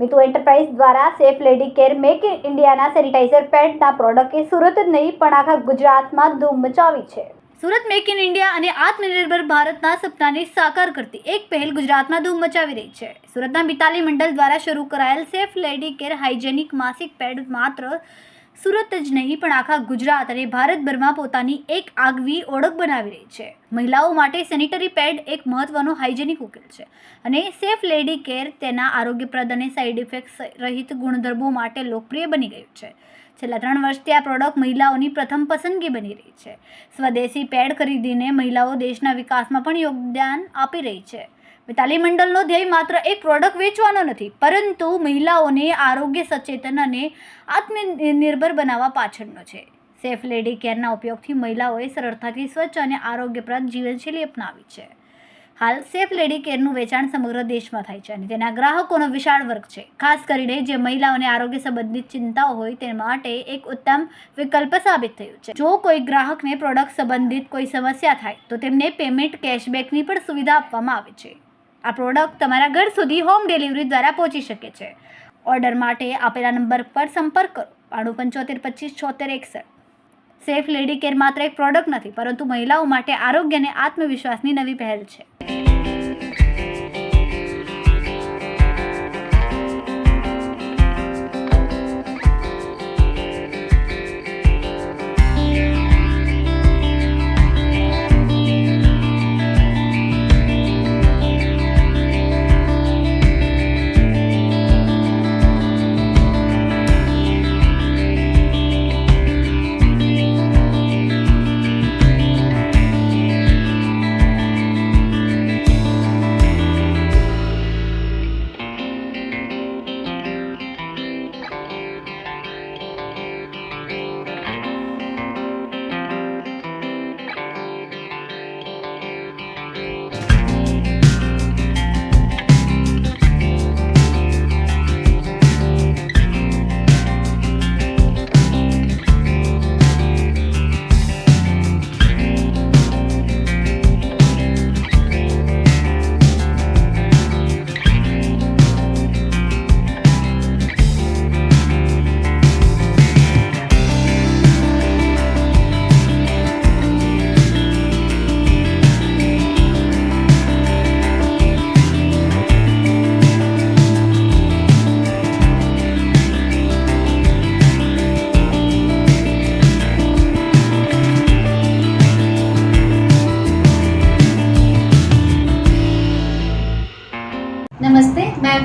Mitu enterprise દ્વારા safe lady care make in ઇન્ડિયાના sanitiser પેડના પ્રોડક્ટે સુરત જ નહીં, પણ આખા ગુજરાતમાં ધૂમ મચાવી છે. સુરત મેક ઇન ઇન્ડિયા અને આત્મનિર્ભર ભારતના સપનાને સાકાર કરતી એક પહેલ ગુજરાતમાં ધૂમ મચાવી રહી છે. સુરતના મિતાલી મંડળ દ્વારા શરૂ કરાયેલ સેફ લેડી કેર હાઇજેનિક માસિક પેડ માત્ર સુરત જ નહીં, પણ આખા ગુજરાત અને ભારતભરમાં પોતાની એક આગવી ઓળખ બનાવી રહી છે. મહિલાઓ માટે સેનિટરી પેડ એક મહત્વનો હાઇજેનિક ઉકેલ છે અને સેફ લેડી કેર તેના આરોગ્યપ્રદ અને સાઇડ ઇફેક્ટ્સ રહિત ગુણધર્મો માટે લોકપ્રિય બની ગયું છે. છેલ્લા ત્રણ વર્ષથી આ પ્રોડક્ટ મહિલાઓની પ્રથમ પસંદગી બની રહી છે. સ્વદેશી પેડ ખરીદીને મહિલાઓ દેશના વિકાસમાં પણ યોગદાન આપી રહી છે. મિતાલી મંડળનો ધ્યેય માત્ર એક પ્રોડક્ટ વેચવાનો નથી, પરંતુ મહિલાઓને આરોગ્ય સચેતન અને આત્મનિર્ભર બનાવવા પાછળનો છે. સેફ લેડી કેરના ઉપયોગથી મહિલાઓએ સરળતાથી સ્વચ્છ અને આરોગ્યપ્રદ જીવનશૈલી અપનાવી છે. હાલ સેફ લેડી કેરનું વેચાણ સમગ્ર દેશમાં થાય છે અને તેના ગ્રાહકોનો વિશાળ વર્ગ છે. ખાસ કરીને જે મહિલાઓને આરોગ્ય સંબંધિત ચિંતાઓ હોય તે માટે એક ઉત્તમ વિકલ્પ સાબિત થયું છે. જો કોઈ ગ્રાહકને પ્રોડક્ટ સંબંધિત કોઈ સમસ્યા થાય, તો તેમને પેમેન્ટ કેશબેકની પણ સુવિધા આપવામાં આવે છે. આ પ્રોડક્ટ તમારા ઘર સુધી હોમ ડિલિવરી દ્વારા પહોંચી શકે છે. ઓર્ડર માટે આપેલા નંબર પર સંપર્ક કરો. બાણું પંચોતેર, પચીસ, છોતેર, એકસઠ. સેફ લેડી કેર માત્ર એક પ્રોડક્ટ નથી, પરંતુ મહિલાઓ માટે આરોગ્ય અને આત્મવિશ્વાસની નવી પહેલ છે.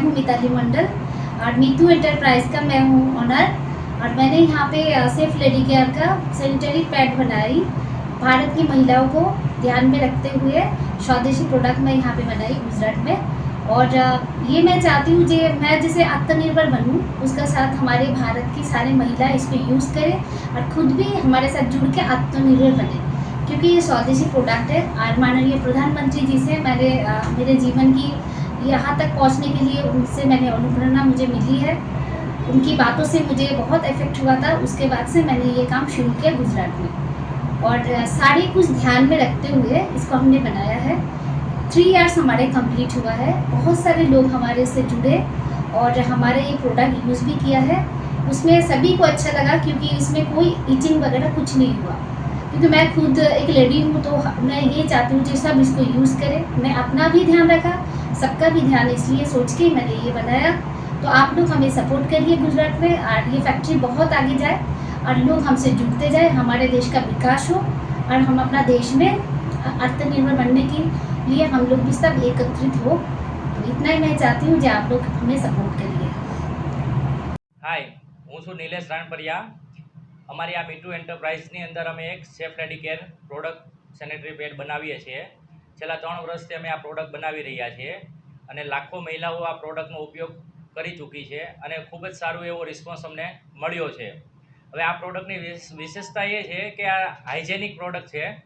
हूँ, मिताली मंडल। और मीतू एंटरप्राइज का मैं हूँ ऑनर और मैंने यहाँ पे सेफ़ लेडी केयर का सैनिटरी पैड बनाई, भारत की महिलाओं को ध्यान में रखते हुए स्वदेशी प्रोडक्ट मैं यहाँ पे बनाई गुजरात में। और ये मैं चाहती हूँ जे मैं जैसे आत्मनिर्भर बनूँ, उसका साथ हमारे भारत की सारी महिला इसको यूज़ करें और खुद भी हमारे साथ जुड़ के आत्मनिर्भर बने। क्योंकि ये स्वदेशी प्रोडक्ट है। और माननीय प्रधानमंत्री जी से मैंने मेरे जीवन की यहाँ तक पहुँचने के लिए उनसे मैंने अनुप्रेरणा मुझे मिली है। उनकी बातों से मुझे बहुत इफ़ेक्ट हुआ था। उसके बाद से मैंने ये काम शुरू किया गुजरात में। और सारे कुछ ध्यान में रखते हुए इसको हमने बनाया है। थ्री इयर्स हमारे कंप्लीट हुआ है। बहुत सारे लोग हमारे से जुड़े और हमारे ये प्रोडक्ट यूज़ भी किया है। उसमें सभी को अच्छा लगा क्योंकि इसमें कोई इचिंग वगैरह कुछ नहीं हुआ। क्योंकि मैं खुद एक लेडी हूँ तो मैं ये चाहती हूँ कि सब इसको यूज़ करें, मैं अपना भी ध्यान रखा सबका भी ध्यान इसलिए सोच के मैंने ये बनाया तो आप लोग हमें सपोर्ट करिए गुजरात में और ये फैक्ट्री बहुत आगे जाए और लोग हमसे जुड़ते जाए हमारे देश का विकास हो और हम अपना देश में आत्मनिर्भर बनने के लिए हम लोग भी सब एकत्रित हो तो इतना ही मैं चाहती हूँ जो आप लोग हमें सपोर्ट करिए હાય હું છું નિલેશ રાણપરિયા અમારી આ મીટુ એન્ટરપ્રાઇઝની અંદર અમે એક safe ready care product sanitary pad બનાવીએ છીએ છેલ્લા ત્રણ વર્ષથી અમે આ પ્રોડક્ટ બનાવી રહ્યા છીએ અને લાખો મહિલાઓ આ પ્રોડક્ટનો ઉપયોગ કરી ચૂકી છે અને ખૂબ જ સારું એવો રિસ્પોન્સ અમને મળ્યો છે. હવે આ પ્રોડક્ટની વિશ- વિશેષતા એ છે કે આ હાઇજેનિક પ્રોડક્ટ છે.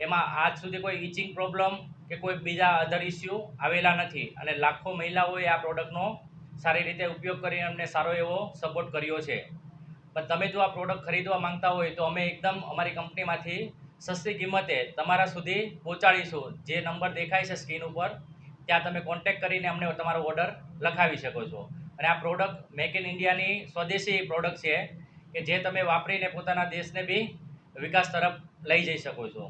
એમાં આજ સુધી કોઈ ઇચિંગ પ્રોબ્લેમ કે કોઈ બીજા અધર ઇસ્યુ આવેલા નથી અને લાખો મહિલાઓએ આ પ્રોડક્ટનો સારી રીતે ઉપયોગ કરીને અમને સારો એવો સપોર્ટ કર્યો છે. પણ તમે જો આ પ્રોડક્ટ ખરીદવા માંગતા હોય તો અમે એકદમ અમારી કંપનીમાંથી સસ્તી કિંમતે તમારા સુધી પહોંચાડીશું. જે નંબર દેખાય છે સ્ક્રીન ઉપર, ત્યાં તમે કોન્ટેક કરીને અમને તમારો ઓર્ડર લખાવી શકો છો. અને આ પ્રોડક્ટ મેક ઇન ઇન્ડિયાની સ્વદેશી પ્રોડક્ટ છે, કે જે તમે વાપરીને પોતાના દેશને બી વિકાસ તરફ લઈ જઈ શકો છો.